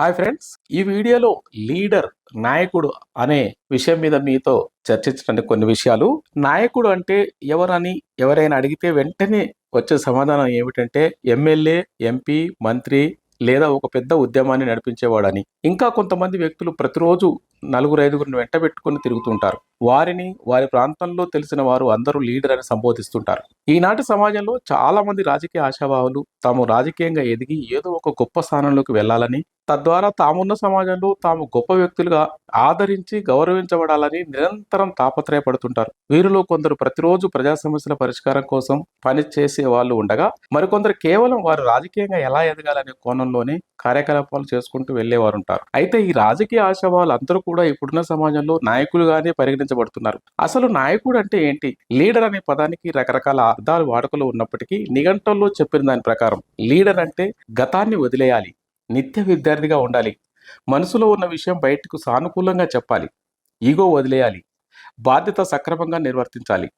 Hi friends. ఈ వీడియోలో leader నాయకుడు అనే విషయం మీద మీతో చర్చించడానికి కొన్ని విషయాలు. నాయకుడు అంటే ఎవరని ఎవరైనా అడిగితే వెంటనే వచ్చే సమాధానం ఏమిటంటే ఎమ్మెల్యే ఎంపీ మంత్రి లేదా ఒక పెద్ద ఉద్యమాన్ని నడిపించేవాడని. ఇంకా కొంతమంది వ్యక్తులు ప్రతిరోజు నలుగురు ఐదుగురిని వెంట పెట్టుకుని తిరుగుతుంటారు. వారిని వారి ప్రాంతంలో తెలిసిన వారు అందరూ లీడర్ అని సంబోధిస్తుంటారు. ఈనాటి సమాజంలో చాలా మంది రాజకీయ ఆశాభావులు తాము రాజకీయంగా ఎదిగి ఏదో ఒక గొప్ప స్థానంలోకి వెళ్ళాలని తద్వారా తామున్న సమాజంలో తాము గొప్ప వ్యక్తులుగా ఆదరించి గౌరవించబడాలని నిరంతరం తాపత్రయపడుతుంటారు. వీరిలో కొందరు ప్రతిరోజు ప్రజా సమస్యల పరిష్కారం కోసం పని చేసే వాళ్ళు ఉండగా మరికొందరు కేవలం వారు రాజకీయంగా ఎలా ఎదగాలనే కోణంలోనే కార్యకలాపాలు చేసుకుంటూ వెళ్ళేవారు ఉంటారు అయితే ఈ రాజకీయ ఆశావాళ్ళు అందరూ కూడా ఇప్పుడున్న సమాజంలో నాయకులుగానే పరిగణించబడుతున్నారు. అసలు నాయకుడు అంటే ఏంటి? లీడర్ అనే పదానికి రకరకాల అర్థాలు వాడుకలో ఉన్నప్పటికీ నిఘంటల్లో చెప్పిన దాని ప్రకారం లీడర్ అంటే గతాన్ని వదిలేయాలి. నిత్య విద్యార్థిగా ఉండాలి. మనసులో ఉన్న విషయం బయటకు సానుకూలంగా చెప్పాలి. ఈగో వదిలేయాలి. బాధ్యత సక్రమంగా నిర్వర్తించాలి.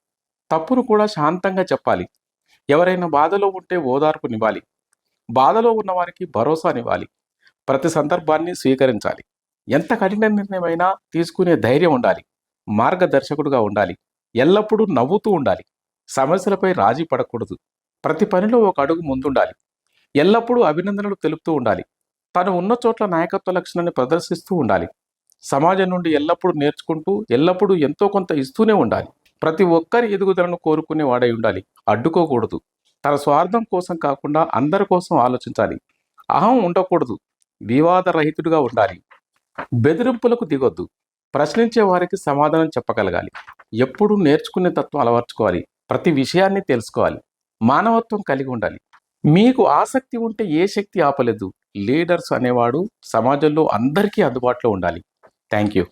తప్పును కూడా శాంతంగా చెప్పాలి. ఎవరైనా బాధలో ఉంటే ఓదార్పునివ్వాలి. బాధలో ఉన్నవారికి భరోసా భరోసానివ్వాలి. ప్రతి సందర్భాన్ని స్వీకరించాలి. ఎంత కఠిన నిర్ణయమైనా తీసుకునే ధైర్యం ఉండాలి. మార్గదర్శకుడుగా ఉండాలి. ఎల్లప్పుడూ నవ్వుతూ ఉండాలి. సమస్యలపై రాజీ పడకూడదు. ప్రతి పనిలో ఒక అడుగు ముందుండాలి. ఎల్లప్పుడూ అభినందనలు తెలుపుతూ ఉండాలి. తను ఉన్న చోట్ల నాయకత్వ లక్షణాన్ని ప్రదర్శిస్తూ ఉండాలి. సమాజం నుండి ఎల్లప్పుడూ నేర్చుకుంటూ ఎల్లప్పుడూ ఎంతో కొంత ఇస్తూనే ఉండాలి. ప్రతి ఒక్కరి ఎదుగుదలను కోరుకునే వాడై ఉండాలి. అడ్డుకోకూడదు. తన స్వార్థం కోసం కాకుండా అందరి కోసం ఆలోచించాలి. అహం ఉండకూడదు. వివాదరహితుడిగా ఉండాలి. బెదిరింపులకు దిగొద్దు. ప్రశ్నించే వారికి సమాధానం చెప్పగలగాలి. ఎప్పుడూ నేర్చుకునే తత్వం అలవర్చుకోవాలి. ప్రతి విషయాన్ని తెలుసుకోవాలి. మానవత్వం కలిగి ఉండాలి. మీకు ఆసక్తి ఉంటే ఏ శక్తి ఆపలేదు. లీడర్స్ అనేవాడు సమాజంలో అందరికీ అందుబాటులో ఉండాలి. Thank you